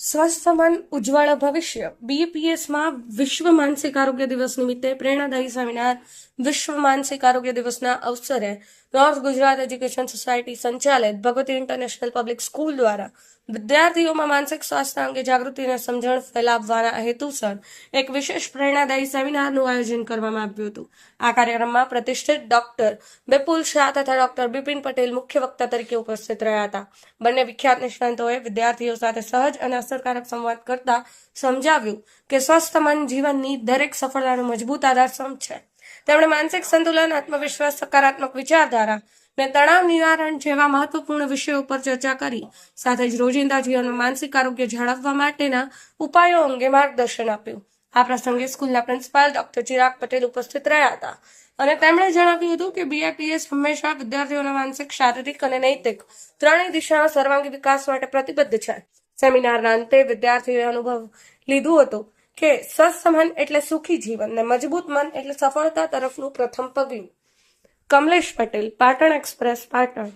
સ્વસ્થ મન ઉજ્જવળ ભવિષ્ય. બીએપીએસમાં વિશ્વ માનસિક આરોગ્ય દિવસ નિમિત્તે પ્રેરણાદાયી સેમિનાર વિશ્વ માનસિક આરોગ્ય દિવસના અવસરે નોર્થ ગુજરાત એજ્યુકેશન સોસાયટી સંચાલિત ભગવતી ઇન્ટરનેશનલ પબ્લિક સ્કૂલ દ્વારા વિદ્યાર્થીઓમાં માનસિક સ્વાસ્થ્ય અંગે જાગૃતિ સમજણ ફેલાવવાના હેતુસર એક વિશેષ પ્રેરણાદાયી સેમિનારનું આયોજન કરવામાં આવ્યું હતું. આ કાર્યક્રમમાં પ્રતિષ્ઠિત ડોક્ટર બિપુલ શાહ તથા ડોક્ટર બિપિન પટેલ મુખ્ય વક્તા તરીકે ઉપસ્થિત રહ્યા હતા. બંને વિખ્યાત નિષ્ણાંતોએ વિદ્યાર્થીઓ સાથે સહજ અને અસરકારક સંવાદ કરતા સમજાવ્યું કે સ્વસ્થ મન જીવનની દરેક સફળતાનો મજબૂત આધારસ્તંભ છે. તેમણે માનસિક સંતુલન, આત્મવિશ્વાસ, સકારાત્મક વિચારધારા ને તણાવ નિવારણ જેવા મહત્વપૂર્ણ વિષયો ઉપર ચર્ચા કરી. સાથે જ રોજિંદા જીવનમાં માનસિક આરોગ્ય જાળવવા માટેના ઉપાયો અંગે માર્ગદર્શન આપ્યું. આ પ્રસંગે સ્કૂલના પ્રિન્સિપાલ ડોક્ટર ચિરાગ પટેલ ઉપસ્થિત રહ્યા હતા અને તેમણે જણાવ્યું હતું કે બીઆરટીએસ હંમેશા વિદ્યાર્થીઓના માનસિક, શારીરિક અને નૈતિક ત્રણેય દિશાના સર્વાંગી વિકાસ માટે પ્રતિબદ્ધ છે. સેમિનારના અંતે વિદ્યાર્થીઓએ અનુભવ લીધું હતું કે સ્વસ્થ એટલે સુખી જીવન ને મજબૂત મન એટલે સફળતા તરફનું પ્રથમ પગલું. કમલેશ પટેલ, પાટણ એક્સપ્રેસ, પાટણ.